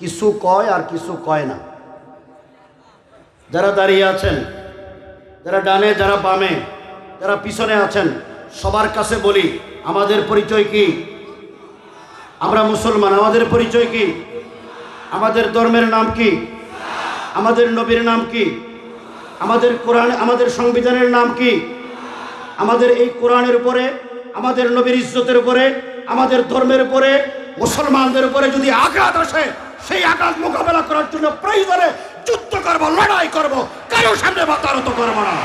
কিছু কয় আর কিছু কয় না। যারা দাঁড়িয়ে আছেন, যারা ডানে, যারা বামে, যারা পিছনে আছেন, সবার কাছে বলি, আমাদের পরিচয় কি? আমরা মুসলমান, আমাদের পরিচয় কি? আমাদের ধর্মের নাম কি? আমাদের নবীর নাম কি? আমাদের কোরআন, আমাদের সংবিধানের নাম কি? আমাদের এই কোরআনের উপরে, আমাদের নবীর ইজ্জতের উপরে, আমাদের ধর্মের উপরে, মুসলমানদের উপরে যদি আঘাত আসে সেই আঘাত মোকাবেলা করার জন্য প্রয়োজনে যুদ্ধ করব লড়াই করব কারও সামনে বাতারত করব না।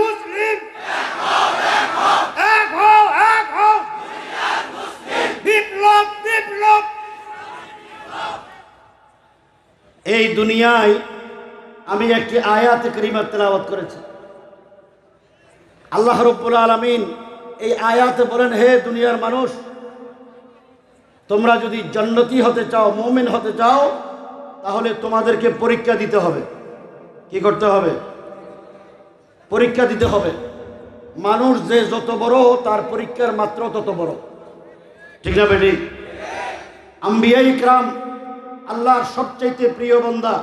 মুসলিম এক হও বিপ্লব বিপ্লব। এই দুনিয়ায় আমি একটি আয়াত করিমার তেলাওয়াত করেছি। আল্লাহ রব্বুল আলমিন এই আয়াতে বলেন, হে দুনিয়ার মানুষ, তোমরা যদি জন্নতি হতে চাও, মমিন হতে চাও, তাহলে তোমাদেরকে পরীক্ষা দিতে হবে। কি করতে হবে? পরীক্ষা দিতে হবে। মানুষ যে যত বড়, তার পরীক্ষার মাত্র তত বড়। ঠিক না বেটি? আম্বিয়া ইকরাম আল্লাহর সবচাইতে প্রিয় বন্দা।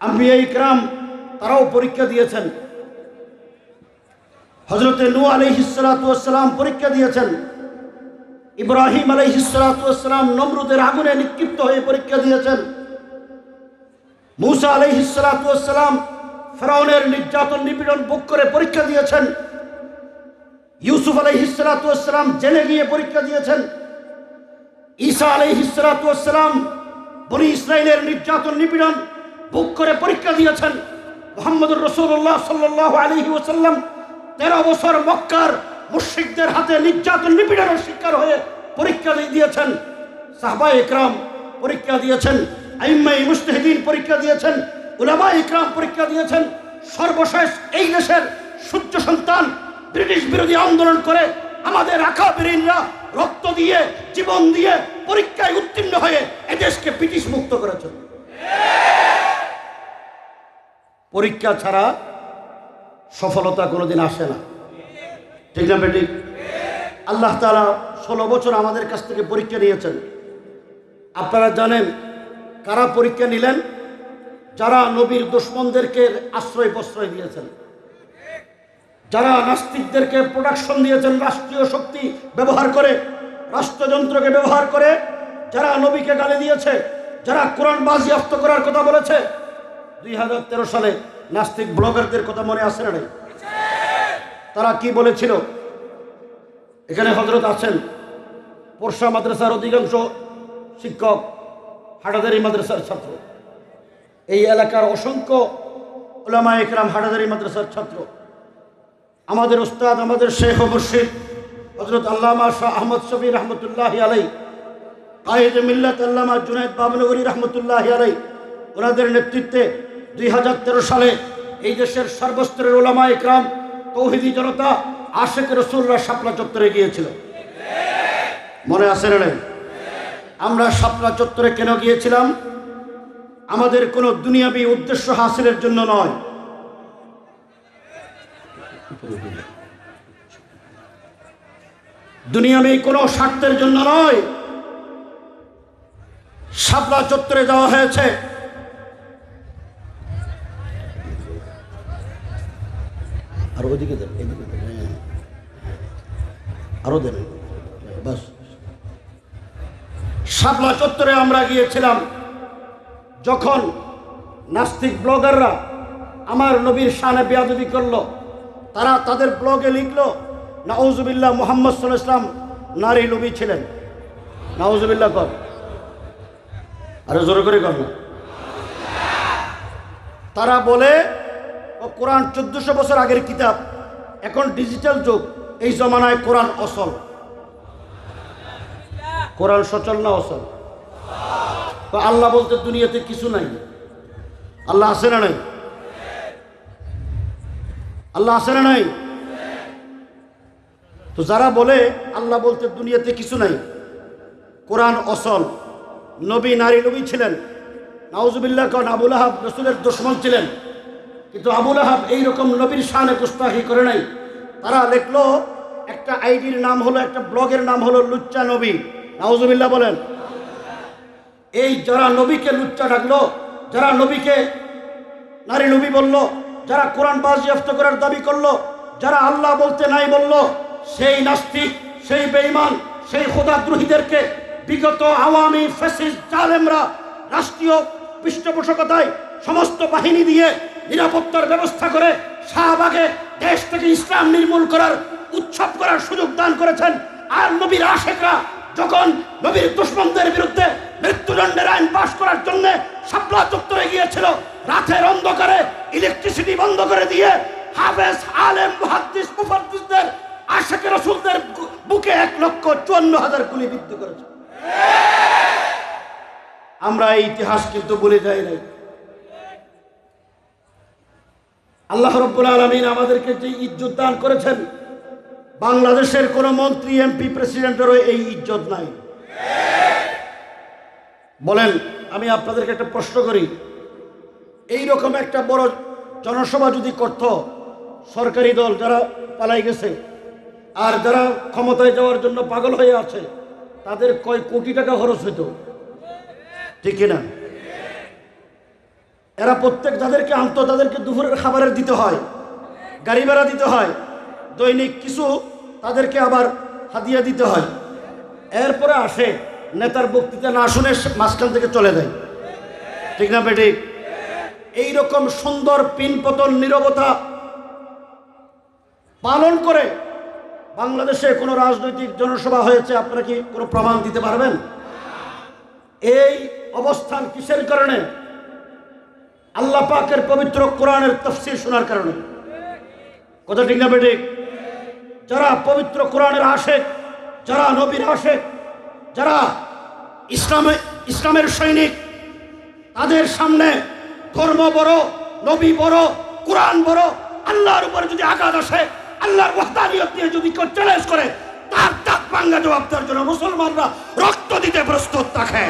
আম্বিয়া ইকরাম তারাও পরীক্ষা দিয়েছেন। হজরতে নু আলহিসালাম পরীক্ষা দিয়েছেন। ইব্রাহিম আলহিসালাম নমরুদের আগুনে নিক্ষিপ্ত হয়ে পরীক্ষা দিয়েছেন। মুসা আলহিসালাম ফেরাউনের নির্যাতন নিপীড়ন বুক করে পরীক্ষা দিয়েছেন। ইউসুফ আলহিসালাম জেলে গিয়ে পরীক্ষা দিয়েছেন। ঈসা আলহিসালাম বনি ইসরায়েলের নির্যাতন নিপীড়ন বুক করে পরীক্ষা দিয়েছেন। মোহাম্মদুর রসুল্লাহ সাল্লাহ আলহি ওসাল্লাম তেরো বছর মক্কার মুশ্রিকদের হাতে নির্যাতন নিপীড়নের শিকার হয়ে পরীক্ষা দিয়েছেন। সাহবা ইকরাম পরীক্ষা দিয়েছেন। আইম্মাই মুস্তাহিদিন পরীক্ষা দিয়েছেন। উলামা ইকরাম পরীক্ষা দিয়েছেন। সর্বশেষ এই দেশের সূর্য সন্তান ব্রিটিশ বিরোধী আন্দোলন করে আমাদের আখা বীরিনরা রক্ত দিয়ে, জীবন দিয়ে পরীক্ষায় উত্তীর্ণ হয়ে এদেশকে ব্রিটিশ মুক্ত করেছেন। পরীক্ষা ছাড়া সফলতা কোনোদিন আসে না। ঠিক না বেটি? আল্লাহ তালা ষোলো বছর আমাদের কাছ থেকে পরীক্ষা নিয়েছেন। আপনারা জানেন কারা পরীক্ষা নিলেন? যারা নবীর দুশ্মনদেরকে আশ্রয় প্রশ্রয় দিয়েছেন। যারা নাস্তিকদেরকে প্রোডাকশন দিয়েছেন রাষ্ট্রীয় শক্তি ব্যবহার করে, রাষ্ট্রযন্ত্রকে ব্যবহার করে, যারা নবীকে গালি দিয়েছে, যারা কোরআন বাজিয়াপ্ত করার কথা বলেছে, দুই হাজার তেরো সালে নাস্তিক ব্লগারদের কথা মনে আসে না তারা কি বলেছিল? এখানে হজরত আছেন পরশা মাদ্রাসার অধিকাংশ শিক্ষক হাটাদারি মাদ্রাসার ছাত্র। এই এলাকার অসংখ্য ওলামা একরাম হাটাদারি মাদ্রাসার ছাত্র। আমাদের উস্তাদ, আমাদের শেখ মুর্শিদ হজরত আল্লামা শাহ আহমদ শফি রহমতুল্লাহ আলাই কায়েদ মিল্লাত আল্লামা জুনায়দ বাবনগরী রহমতুল্লাহ আলাই ওনাদের নেতৃত্বে দুই হাজার তেরো সালে এই দেশের সর্বস্তরের ওলামা একরাম, তৌহিদি জনতা আশেক রসুল্লাহ শাপলা চত্বরে গিয়েছিল। মনে আছে না? আমরা শাপলা চত্বরে কেন গিয়েছিলাম? আমাদের কোনো দুনিয়াবী উদ্দেশ্য হাসিলের জন্য নয়। দুনিয়াবী কোনো স্বার্থের জন্য নয়। শাপলা চত্বরে যাওয়া হয়েছে। আর ওইদিকে দেন, এদিকে দেন হ্যাঁ। আরও দেন, বাস। শাপলা চত্বরে আমরা গিয়েছিলাম যখন নাস্তিক ব্লগাররা আমার নবীর শানে বেয়াদবি করল, তারা তাদের ব্লগে লিখলো, নাউজুবিল্লাহ মোহাম্মদ সাল ইসলাম নারী নবী ছিলেন। নাউজুবিল্লাহ কর। আরে জোরে করে কর তারা বলে ও কোরআন চোদ্দশো বছর আগের কিতাব। এখন ডিজিটাল যুগ, এই জমানায় কোরআন অসল। কোরআন সচল না অসল? তো আল্লাহ বলতে দুনিয়াতে কিছু নাই। আল্লাহ আছে না নাই? আল্লাহ আছে না নাই? তো যারা বলে আল্লাহ বলতে দুনিয়াতে কিছু নাই, কোরআন অসল। নবী নারী নবী ছিলেন। নাউজুবিল্লাহ কন আবুল আহাব রসুলের দুশ্মন ছিলেন। কিন্তু আবুল আহাব এইরকম নবীর শানে কুস্তাহি করে নাই। তারা লিখলো, একটা আইডির নাম হলো, একটা ব্লগের নাম হলো লুচ্চা নবী। নাউজুবিল্লাহ বলেন। এই যারা নবীকে লুচ্চা ডাকলো, যারা নবীকে নারী নবী বলল, যারা কোরআন বাজিয়াপ্ত করার দাবি করল, যারা আল্লাহ বলতে নাই বলল, সেই নাস্তিক, সেই বেঈমান, সেই খোদাদ্রোহীদেরকে বিগত আওয়ামী ফ্যাসিস্ট জালেমরা রাষ্ট্রীয় পৃষ্ঠপোষকতায় সমস্ত বাহিনী দিয়ে নিরাপত্তার ব্যবস্থা করে শাহবাগে দেশ থেকে ইসলাম নির্মূল করার, উৎসব করার সুযোগ দান করেছেন। আর নবীর আশেকরা যখন নবীর দুশ্মনদের বিরুদ্ধে মৃত্যুদণ্ডের আইন পাশ করার জন্য শাপলা চত্বরে গিয়েছিল, রাতের অন্ধকারে ইলেকট্রিসিটি বন্ধ করে দিয়ে হাফেজ, আলেম, মুহাদ্দিস, মুফাদ্দিসদের, আশেকে রসুলদের বুকে এক লক্ষ চুয়ান্ন হাজার গুলি বিদ্ধ করেছে। আমরা এই ইতিহাস কিন্তু বলে যাই নাই। আল্লাহ রব্বুল আলমিন আমাদেরকে যে ইজ্জত দান করেছেন, বাংলাদেশের কোন মন্ত্রী, এমপি প্রেসিডেন্টেরও এই ইজ্জত নাই। বলেন, আমি আপনাদেরকে একটা প্রশ্ন করি। এই রকম একটা বড় জনসভা যদি করত, সরকারি দল যারা পালাই গেছে আর যারা ক্ষমতায় যাওয়ার জন্য পাগল হয়ে আছে, তাদের কয় কোটি টাকা খরচ হইতো? ঠিক কিনা? এরা প্রত্যেক যাদেরকে আনতো, তাদেরকে দুপুরের খাবারের দিতে হয়, গাড়ি ভাড়া দিতে হয়, দৈনিক কিছু তাদেরকে আবার হাদিয়া দিতে হয়। এরপরে আসে, নেতার বক্তৃতা না শুনে মাঝখান থেকে চলে যায়। ঠিক না বেঠিক এইরকম সুন্দর পিনপতন, নিরবতা পালন করে বাংলাদেশে কোনো রাজনৈতিক জনসভা হয়েছে, আপনারা কি কোনো প্রমাণ দিতে পারবেন? এই অবস্থান কিসের কারণে? আল্লাহ পাকের পবিত্র কোরআনের তফসির শোনার কারণে। কথা ঠিক না বেঠিক যারা পবিত্র কোরআনের আসে যারা নবীর আশেক, যারা ইসলামে, ইসলামের সৈনিক, তাদের সামনে ধর্ম বড়, নবী বড়, কোরআন বড়, আল্লাহর উপরে যদি আঘাত আসে, আল্লাহর ওয়াহদানিয়ত নিয়ে যদি কেউ চ্যালেঞ্জ করে, তার দাঁত ভাঙ্গা জবাব দেওয়ার জন্য মুসলমানরা রক্ত দিতে প্রস্তুত থাকে।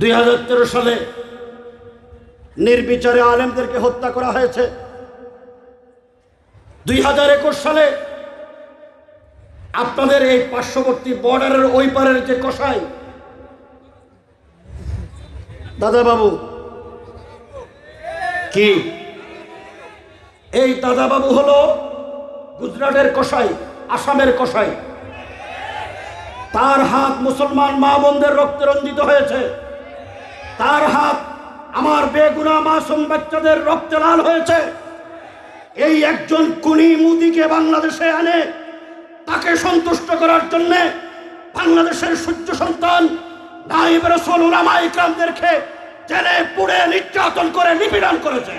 দুই হাজার তেরো সালে নির্বিচারে আলেমদেরকে হত্যা করা হয়েছে। দুই হাজার একুশ সালে আপনাদের এই পার্শ্ববর্তী বর্ডারের ওই পারের যে কসাই দাদা বাবু কি? এই দাদা বাবু হলো গুজরাটের কসাই আসামের কসাই। তার হাত মুসলমান মা বোনদের রক্তে রঞ্জিত হয়েছে। তার হাত আমার বেগুনা মাসুম বাচ্চাদের রক্তে লাল হয়েছে। এই একজন কুনি মুদিকে বাংলাদেশে আনে, তাকে সন্তুষ্ট করার জন্য বাংলাদেশের সূর্য সন্তান নাইব রসুল উলামা ইকরামদেরকে জেলে পুড়ে নির্যাতন করে নিপীড়ন করেছে।